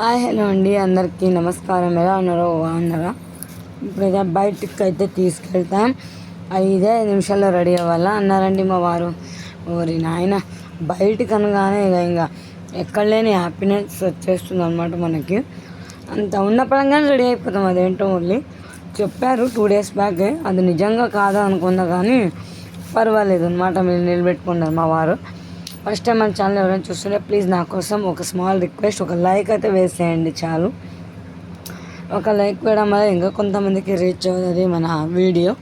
Hi hello అండి. అందరికీ నమస్కారం. ఎలా ఉన్నారో బాగున్నారా? ఇప్పుడైతే బయటికి అయితే తీసుకెళ్తాం. ఐదే ఐదు నిమిషాల్లో రెడీ అవ్వాలా? అన్నారండి మా వారు. ఓరి నాయన బయటికి అనగానే ఇక ఇంకా ఎక్కడ లేని హ్యాపీనెస్ వచ్చేస్తుంది అనమాట మనకి. అంత ఉన్న పడంగానే రెడీ అయిపోతాం. అదేంటో ఓన్లీ చెప్పారు టూ డేస్ బ్యాక్ అది నిజంగా కాదా అనుకున్నా కానీ పర్వాలేదు అనమాట మీరు నిలబెట్టుకున్నారు మా వారు. ఫస్ట్ టైం మన ఛానల్ ఎవరైనా చూస్తుంటే ప్లీజ్ నా కోసం ఒక స్మాల్ రిక్వెస్ట్ ఒక లైక్ అయితే వేసేయండి చాలు. ఒక లైక్ వేయడం వల్ల ఇంకా కొంతమందికి రీచ్ అవుతుంది మన వీడియో.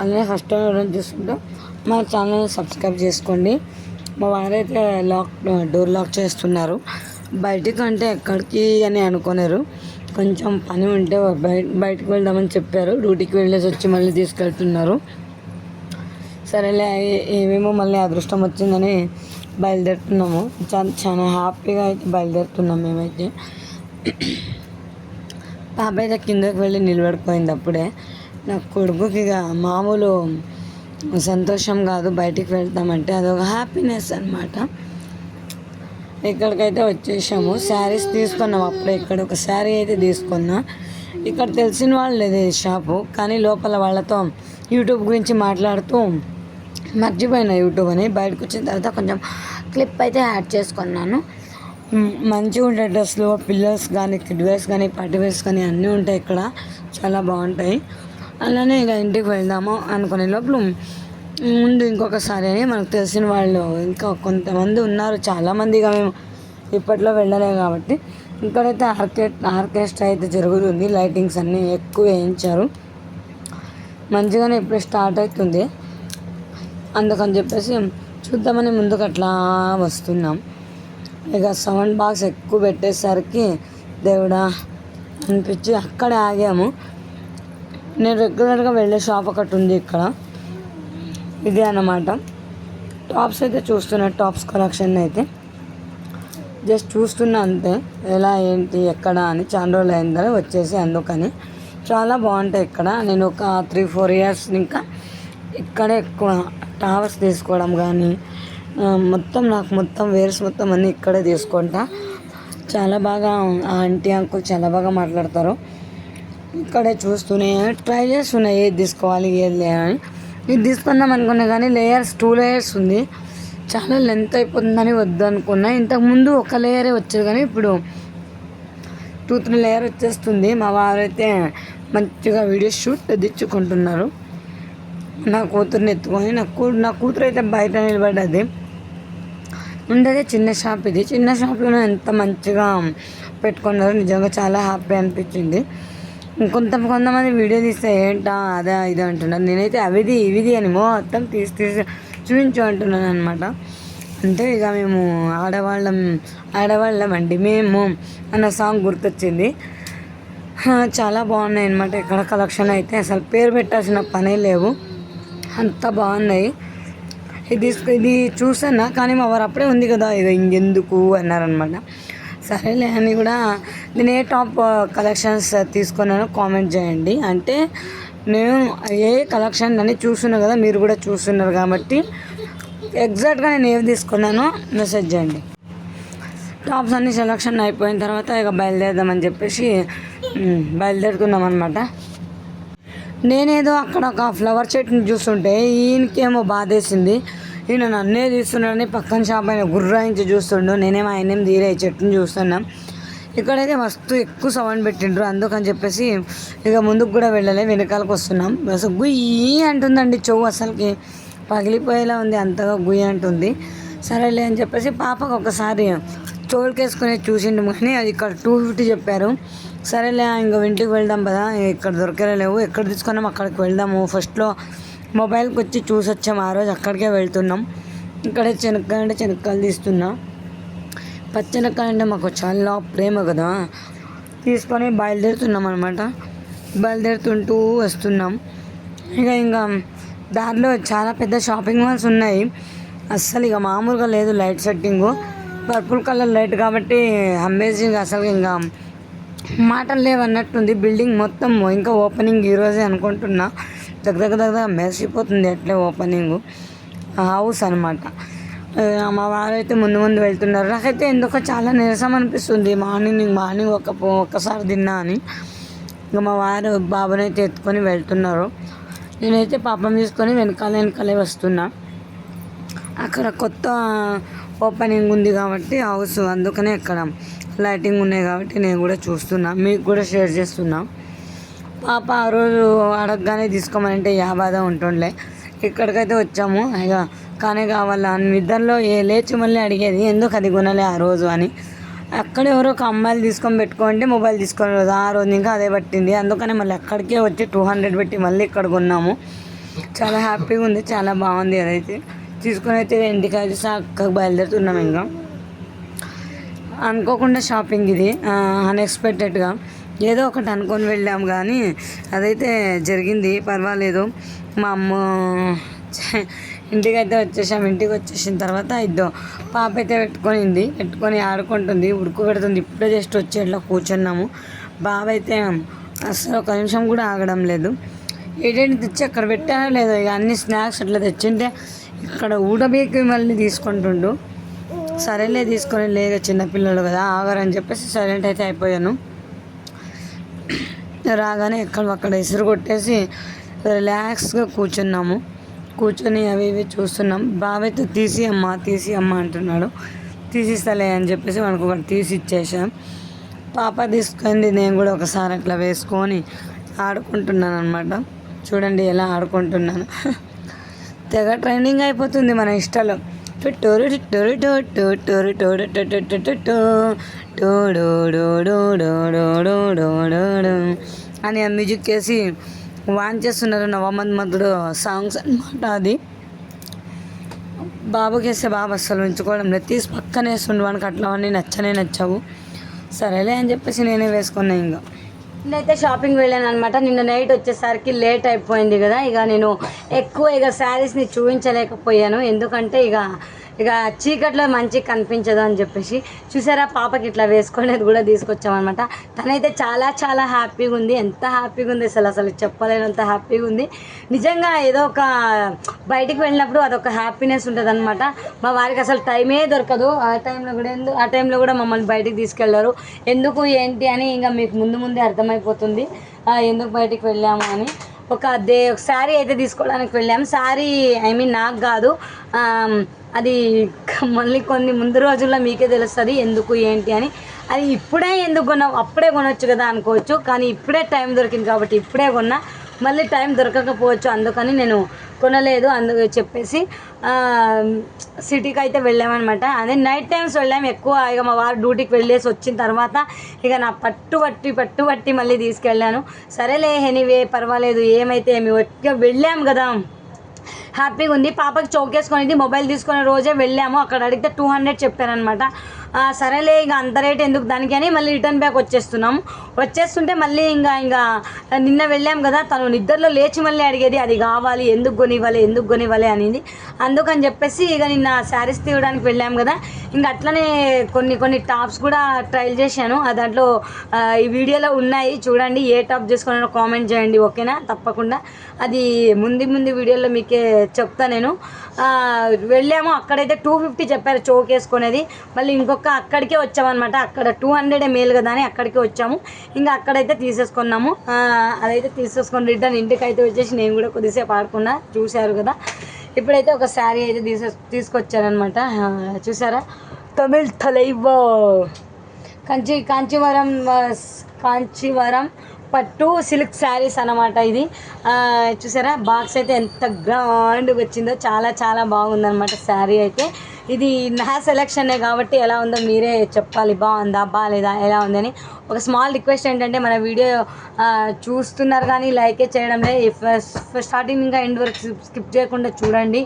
అలానే ఫస్ట్ టైం ఎవరైనా చూస్తుంటే మన ఛానల్ సబ్స్క్రైబ్ చేసుకోండి. మా వారైతే లాక్ డోర్ లాక్ చేస్తున్నారు. బయటికి అంటే ఎక్కడికి అని అనుకున్నారు కొంచెం పని ఉంటే బయట బయటకు వెళ్దామని చెప్పారు. డ్యూటీకి వెళ్ళేసి వచ్చి మళ్ళీ తీసుకెళ్తున్నారు. సరేలే ఏమేమో మళ్ళీ అదృష్టం వచ్చిందని బయలుదేరుతున్నాము. చాలా చాలా హ్యాపీగా అయితే బయలుదేరుతున్నాం మేమైతే. పాప అయితే కిందకి వెళ్ళి నిలబడిపోయింది అప్పుడే. నా కొడుకుకి ఇక మామూలు సంతోషం కాదు బయటికి వెళ్తామంటే అదొక హ్యాపీనెస్ అనమాట ఇక్కడికైతే వచ్చేసాము. శారీస్ తీసుకున్నాం అప్పుడే ఇక్కడ ఒక శారీ అయితే తీసుకున్నా. ఇక్కడ తెలిసిన వాళ్ళు లేదు షాపు కానీ లోపల వాళ్ళతో యూట్యూబ్ గురించి మాట్లాడుతూ మర్చిపోయిన యూట్యూబ్ అని బయటకు వచ్చిన తర్వాత కొంచెం క్లిప్ అయితే యాడ్ చేసుకున్నాను. మంచిగా ఉంటాయి డ్రెస్సులు పిల్లర్స్ కానీ కిడ్ వేర్స్ కానీ పట్టి వేర్స్ కానీ అన్నీ ఉంటాయి ఇక్కడ. చాలా బాగుంటాయి. అలానే ఇక ఇంటికి వెళ్దాము అనుకునే లోపల ముందు ఇంకొకసారి అని మనకు తెలిసిన వాళ్ళు ఇంకా కొంతమంది ఉన్నారు. చాలామంది మేము ఇప్పట్లో వెళ్ళలేము కాబట్టి. ఇక్కడైతే ఆర్కే ఆర్కెస్ట్రా అయితే జరుగుతుంది. లైటింగ్స్ అన్నీ ఎక్కువ వేయించారు. మంచిగానే ఇప్పుడు స్టార్ట్ అవుతుంది. అందుకని చెప్పేసి చూద్దామని ముందుకు అట్లా వస్తున్నాం. ఇక సౌండ్ బాక్స్ ఎక్కువ పెట్టేసరికి దేవుడా అనిపించి అక్కడే ఆగాము. నేను రెగ్యులర్గా వెళ్ళే షాప్ ఒకటి ఉంది ఇక్కడ. ఇదే అన్నమాట. టాప్స్ అయితే చూస్తున్నా టాప్స్ కలెక్షన్ అయితే. జస్ట్ చూస్తున్నా అంతే. ఎలా ఏంటి ఎక్కడ అని చాలా రోజులు అయిందని వచ్చేసి అందుకని. చాలా బాగుంటాయి ఇక్కడ. నేను ఒక త్రీ ఫోర్ ఇయర్స్ ఇంకా ఇక్కడే ఎక్కువ టవర్స్ తీసుకోవడం కానీ మొత్తం నాకు మొత్తం వేర్స్ మొత్తం అన్నీ ఇక్కడే తీసుకుంటా. చాలా బాగా ఆ ఆంటీ అంకుల్ చాలా బాగా మాట్లాడతారు. ఇక్కడే చూస్తూనే ట్రై చేస్తున్నా ఏది తీసుకోవాలి ఏది లేదని ఇది తీసుకుందాం అనుకున్నా కానీ లేయర్స్ టూ లేయర్స్ ఉంది. చాలా లెంత్ అయిపోతుందని వద్దు అనుకున్నా. ఇంతకుముందు ఒక లేయరే వచ్చేది కానీ ఇప్పుడు టూ త్రీ లేయర్ వచ్చేస్తుంది. మా వారైతే మంచిగా వీడియో షూట్ తెచ్చుకుంటున్నారు. నా కూతుర్ని ఎత్తుకొని నా కూ నా కూతురు అయితే బయట నిలబడ్డది. ఉండేది చిన్న షాప్ ఇది. చిన్న షాప్లో ఎంత మంచిగా పెట్టుకున్నారు నిజంగా చాలా హ్యాపీ అనిపించింది. కొంత కొంతమంది వీడియో తీస్తే ఏంటా అదే ఇది అంటున్నారు. నేనైతే అవిది ఇవిది అని మొత్తం తీసి తీసి చూపించు అంటున్నాను అనమాట అంటే ఇక మేము ఆడవాళ్ళం ఆడవాళ్ళం అండి మేము అన్న సాంగ్ గుర్తొచ్చింది. చాలా బాగున్నాయి అనమాట ఇక్కడ కలెక్షన్ అయితే అసలు పేరు పెట్టాల్సిన పనే లేవు. అంత బాగున్నాయి. ఇది తీసుకు- ఇది చూసాను కానీ మా వారు అప్పుడే ఉంది కదా ఇక ఇంకెందుకు అన్నారనమాట. సరేలే అని కూడా నేను ఏ టాప్ కలెక్షన్స్ తీసుకున్నానో కామెంట్ చేయండి. అంటే నేను ఏ కలెక్షన్ అని చూస్తున్నా కదా మీరు కూడా చూస్తున్నారు కాబట్టి ఎగ్జాక్ట్గా నేను ఏవి తీసుకున్నానో మెసేజ్ చేయండి. టాప్స్ అన్ని సెలక్షన్ అయిపోయిన తర్వాత ఇక బయలుదేరదామని చెప్పేసి బయలుదేరుతున్నాం అనమాట నేనేదో అక్కడ ఒక ఫ్లవర్ చెట్టుని చూస్తుంటే ఈయనకేమో బాధేసింది. ఈయన నన్నే తీస్తున్నాడని పక్కన షాప్ అయిన గుర్రాయించి చూస్తుండు. నేనేమో ఆయనేం తీరే చెట్టుని చూస్తున్నాం. ఇక్కడైతే మస్తు ఎక్కువ సౌండ్ పెట్టిండ్రు. అందుకని చెప్పేసి ఇక ముందుకు కూడా వెళ్ళలే వెనకాలకు వస్తున్నాం. అసలు గుయ్యి అంటుందండి చెవు అసలుకి. పగిలిపోయేలా ఉంది అంతగా గుయ్యి అంటుంది. సరేలే అని చెప్పేసి పాపకు ఒకసారి చోటుకేసుకుని చూసిండు. కానీ అది ఇక్కడ టూ ఫిఫ్టీ చెప్పారు. సరేలే ఇంకా ఇంటికి వెళ్దాం కదా ఇక్కడ దొరకలేవు ఎక్కడ తీసుకున్నాం అక్కడికి వెళ్దాము. ఫస్ట్లో మొబైల్కి వచ్చి చూసి వచ్చాము ఆ రోజు అక్కడికే వెళ్తున్నాం. ఇక్కడే చెనక్కాయ అంటే చెనక్కాయలు తీస్తున్నా. పచ్చెనక్కాయ అంటే మాకు చాలా ప్రేమ కదా. తీసుకొని బయలుదేరుతున్నాం అనమాట బయలుదేరుతుంటూ వస్తున్నాం. ఇక ఇంకా దారిలో చాలా పెద్ద షాపింగ్ మాల్స్ ఉన్నాయి. అస్సలు ఇక మామూలుగా లేదు light setting. Purple colour light కాబట్టి అమేజింగ్ అసలు ఇంకా మాటలు లేవన్నట్టుంది. బిల్డింగ్ మొత్తం ఇంకా ఓపెనింగ్ ఈరోజే అనుకుంటున్నా. దగ్గర దగ్గర దగ్గర మెరిసిపోతుంది ఎట్లే ఓపెనింగ్. హౌస్ అనమాట మా వారు అయితే ముందు ముందు వెళ్తున్నారు. నాకైతే ఎందుకో చాలా నీరసం అనిపిస్తుంది. మార్నింగ్ మార్నింగ్ ఒక ఒక్కసారి తిన్నా అని. ఇంకా మా వారు బాబునైతే ఎత్తుకొని వెళ్తున్నారు. నేనైతే పాపం తీసుకొని వెనకాల వెనకాలే వస్తున్నా. అక్కడ కొత్త ఓపెనింగ్ ఉంది కాబట్టి హౌస్ అందుకనే అక్కడ లైటింగ్ ఉన్నాయి కాబట్టి నేను కూడా చూస్తున్నా. మీకు కూడా షేర్ చేస్తున్నా. పాప ఆ రోజు అడగగానే తీసుకోమనంటే యా బాధ ఉంటుండే. ఇక్కడికైతే వచ్చాము. ఇక కానీ కావాలా? నిద్రలో ఏ లేచి మళ్ళీ అడిగేది ఎందుకు అది కొనలే ఆ రోజు అని. అక్కడ ఎవరో ఒక అమ్మాయిలు తీసుకొని పెట్టుకుంటే మొబైల్ తీసుకొని రోజు ఆ రోజు ఇంకా అదే పట్టింది. అందుకనే మళ్ళీ అక్కడికే వచ్చి టూ హండ్రెడ్ పెట్టి మళ్ళీ ఇక్కడ కొన్నాము. చాలా హ్యాపీగా ఉంది. చాలా బాగుంది అదైతే. తీసుకొని అయితే ఇంటికి అయితే చక్కగా బయలుదేరుతున్నాం ఇంకా. అనుకోకుండా షాపింగ్ ఇది అన్ఎక్స్పెక్టెడ్గా ఏదో ఒకటి అనుకొని వెళ్ళాం కానీ అదైతే జరిగింది పర్వాలేదు. మా అమ్మ చ- ఇంటికైతే వచ్చేసాం. ఇంటికి వచ్చేసిన తర్వాత ఇద్దో పాప అయితే పెట్టుకొనింది పెట్టుకొని ఆడుకుంటుంది ఉడుకు పెడుతుంది. ఇప్పుడే జస్ట్ వచ్చి ఇట్లా కూర్చున్నాము. బాబు అయితే అసలు ఒక నిమిషం కూడా ఆగడం లేదు. ఏంటంటే తెచ్చి అక్కడ పెట్టానో లేదో? ఇక అన్ని స్నాక్స్ అట్లా తెచ్చింటే ఇక్కడ ఊడబీకి మళ్ళీ తీసుకుంటుండు. సరేలే తీసుకొని లేదు చిన్నపిల్లలు కదా ఆగరని చెప్పేసి సైలెంట్ అయితే అయిపోయాను. రాగానే ఎక్కడ అక్కడ ఇసురు కొట్టేసి రిలాక్స్గా కూర్చున్నాము. కూర్చొని అవి ఇవి చూస్తున్నాం. బాబైతే తీసి అమ్మ తీసి అమ్మ అంటున్నాడు. తీసిస్తలే అని చెప్పేసి మనకు ఒకటి తీసి ఇచ్చేసాం. పాప తీసుకుంది నేను కూడా ఒకసారి అట్లా వేసుకొని ఆడుకుంటున్నాను అనమాట చూడండి ఎలా ఆడుకుంటున్నాను. తెగ ట్రైనింగ్ అయిపోతుంది మన ఇష్టాలు. టు టు అని ఆ మ్యూజిక్ వేసి వాన్ చేస్తున్నారు నవమన్ మధుడు సాంగ్స్ అనమాట అది బాబుకి వేస్తే బాబు అస్సలు ఉంచుకోవడం లేదు తీసి పక్కన వేస్తుండే వానికి అట్లా అన్నీ నచ్చనే నచ్చావు సరేలే అని చెప్పేసి నేనే వేసుకున్నాను ఇంకా నేనైతే షాపింగ్ వెళ్ళాను అనమాట నిన్న నైట్ వచ్చేసరికి లేట్ అయిపోయింది కదా. ఇక నేను ఎక్కువ ఇక శారీస్ని చూపించలేకపోయాను. ఎందుకంటే ఇక ఇక చీకట్లో మంచి కనిపించదు అని చెప్పేసి చూసారా పాపకి ఇట్లా వేసుకునేది కూడా తీసుకొచ్చామన్నమాట. తనైతే చాలా చాలా హ్యాపీగా ఉంది. ఎంత హ్యాపీగా ఉంది అసలు అసలు చెప్పలేనంత హ్యాపీగా ఉంది. నిజంగా ఏదో ఒక బయటికి వెళ్ళినప్పుడు అదొక హ్యాపీనెస్ ఉంటుంది అనమాట మా వారికి అసలు టైమే దొరకదు. ఆ టైంలో కూడా ఎందు ఆ టైంలో కూడా మమ్మల్ని బయటికి తీసుకెళ్ళారు. ఎందుకు ఏంటి అని ఇంకా మీకు ముందు ముందే అర్థమైపోతుంది. ఎందుకు బయటికి వెళ్ళాము అని. ఒక దే ఒక శారీ అయితే తీసుకోవడానికి వెళ్ళాము శారీ ఐ మీన్ నాకు కాదు. అది మళ్ళీ కొన్ని ముందు రోజుల్లో మీకే తెలుస్తుంది ఎందుకు ఏంటి అని. అది ఇప్పుడే ఎందుకు కొన్నాం అప్పుడే కొనొచ్చు కదా అనుకోవచ్చు. కానీ ఇప్పుడే టైం దొరికింది కాబట్టి ఇప్పుడే కొన్నా. మళ్ళీ టైం దొరకకపోవచ్చు. అందుకని నేను కొనలేదు. అందుకు చెప్పేసి సిటీకి అయితే వెళ్ళామన్నమాట. అదే నైట్ టైమ్స్ వెళ్ళాము ఎక్కువ. ఇక మా వారు డ్యూటీకి వెళ్ళేసి వచ్చిన తర్వాత ఇక నా పట్టు పట్టి పట్టు పట్టి మళ్ళీ తీసుకెళ్ళాను. సరేలే ఎనీవే పర్వాలేదు. ఏమైతే ఏమి వెళ్ళాము కదా. హ్యాపీగా ఉంది. పాపకి చౌకేసుకొని మొబైల్ తీసుకునే రోజే వెళ్ళాము. అక్కడ అడిగితే టూ హండ్రెడ్ చెప్పారనమాట సరేలే ఇక అంత రేట్ ఎందుకు దానికి అని మళ్ళీ రిటర్న్ బ్యాక్ వచ్చేస్తున్నాం. వచ్చేస్తుంటే మళ్ళీ ఇంకా ఇంకా నిన్న వెళ్ళాం కదా తను నిద్రలో లేచి మళ్ళీ అడిగేది అది కావాలి ఎందుకు కొనివ్వాలి ఎందుకు కొనివ్వాలి అనేది. అందుకని చెప్పేసి ఇక నిన్న శారీస్ తీయడానికి వెళ్ళాం కదా. ఇంకా అట్లనే కొన్ని కొన్ని టాప్స్ కూడా ట్రయల్ చేశాను. ఆ దాంట్లో ఈ వీడియోలో ఉన్నాయి. చూడండి ఏ టాప్ చేసుకున్నానో కామెంట్ చేయండి ఓకేనా? తప్పకుండా. అది ముందు ముందు వీడియోలో మీకే చెప్తా నేను. వెళ్ళాము అక్కడైతే టూ ఫిఫ్టీ చెప్పారు చోక్ వేసుకునేది. మళ్ళీ ఇంకొక అక్కడికే వచ్చామన్నమాట. అక్కడ టూ హండ్రెడే మేలు కదా అని అక్కడికే వచ్చాము. ఇంకా అక్కడైతే తీసేసుకున్నాము. అదైతే తీసేసుకొని రిటర్న్ ఇంటికి అయితే వచ్చేసి నేను కూడా కొద్దిసేపు ఆడుకున్నా. చూశారు కదా. ఇప్పుడైతే ఒక శారీ అయితే తీసే తీసుకొచ్చారనమాట చూసారా తమిళ్ తలైవో. కంచి కాంచీవరం కాంచీవరం పట్టు సిల్క్ శారీస్ అన్నమాట ఇది. చూసారా? బాక్స్ అయితే ఎంత గ్రాండ్గా వచ్చిందో చాలా చాలా బాగుందనమాట శారీ అయితే. ఇది నా సెలక్షనే కాబట్టి ఎలా ఉందో మీరే చెప్పాలి. బాగుందా? బాగాలేదా ఎలా ఉందని ఒక స్మాల్ రిక్వెస్ట్ ఏంటంటే మన వీడియో చూస్తున్నారు కానీ లైకే చేయడం లేదు. స్టార్టింగ్ ఇంకా ఎండ్ వరకు స్కిప్ చేయకుండా చూడండి.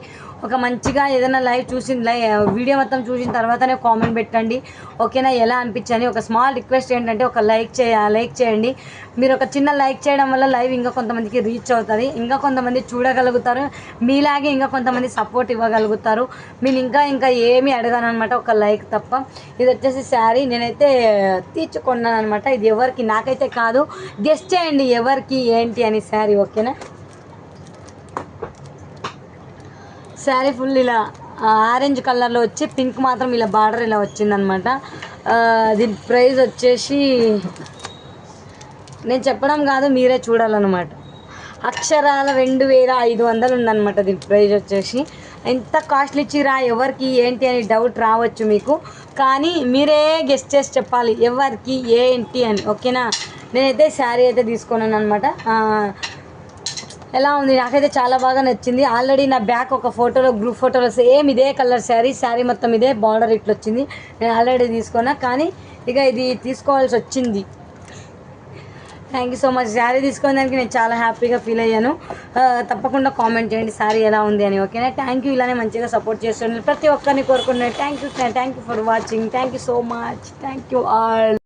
ఒక మంచిగా ఏదైనా లైవ్ చూసి లై వీడియో మొత్తం చూసిన తర్వాతనే కామెంట్ పెట్టండి. ఓకేనా ఎలా అనిపించని? ఒక స్మాల్ రిక్వెస్ట్ ఏంటంటే ఒక లైక్ చేయ లైక్ చేయండి. మీరు ఒక చిన్న లైక్ చేయడం వల్ల లైవ్ ఇంకా కొంతమందికి రీచ్ అవుతుంది. ఇంకా కొంతమంది చూడగలుగుతారు. మీలాగే ఇంకా కొంతమంది సపోర్ట్ ఇవ్వగలుగుతారు. మీరు ఇంకా ఇంకా ఏమీ అడగాను అనమాట ఒక లైక్ తప్ప. ఇది వచ్చేసి శారీ. నేనైతే తీర్చుకున్నాను అనమాట ఇది ఎవరికి? నాకైతే కాదు. గెస్ట్ చేయండి ఎవరికి ఏంటి అని శారీ ఓకేనా? శారీ ఫుల్ ఇలా ఆరెంజ్ కలర్లో వచ్చి పింక్ మాత్రం ఇలా బార్డర్ ఇలా వచ్చిందనమాట దీని ప్రైస్ వచ్చేసి నేను చెప్పడం కాదు మీరే చూడాలన్నమాట. అక్షరాల రెండు వేల ఐదు వందలు ఉందన్నమాట దీని ప్రైజ్ వచ్చేసి. ఎంత కాస్ట్లీ ఇచ్చిరా ఎవరికి ఏంటి అని డౌట్ రావచ్చు మీకు. కానీ మీరే గెస్ట్ చేసి చెప్పాలి. ఎవరికి ఏంటి అని. ఓకేనా? నేనైతే శారీ అయితే తీసుకున్నాను అనమాట ఎలా ఉంది? నాకైతే చాలా బాగా నచ్చింది. ఆల్రెడీ నా బ్యాక్ ఒక ఫోటోలో గ్రూప్ ఫోటోలో సేమ్ ఇదే కలర్ శారీ. శారీ మొత్తం ఇదే బార్డర్ ఇట్లా వచ్చింది నేను ఆల్రెడీ తీసుకున్నా. కానీ ఇక ఇది తీసుకోవాల్సి వచ్చింది. Thank you so much sari తీసుకునే దానికి నేను చాలా హ్యాపీగా ఫీల్ అయ్యాను. తప్పకుండా కామెంట్ చేయండి. శారీ ఎలా ఉంది అని ఓకేనా థ్యాంక్ యూ ఇలానే మంచిగా సపోర్ట్ చేస్తున్నాను ప్రతి ఒక్కరిని కోరుకుంటున్నాను. Thank you thank you for watching thank you so much thank you all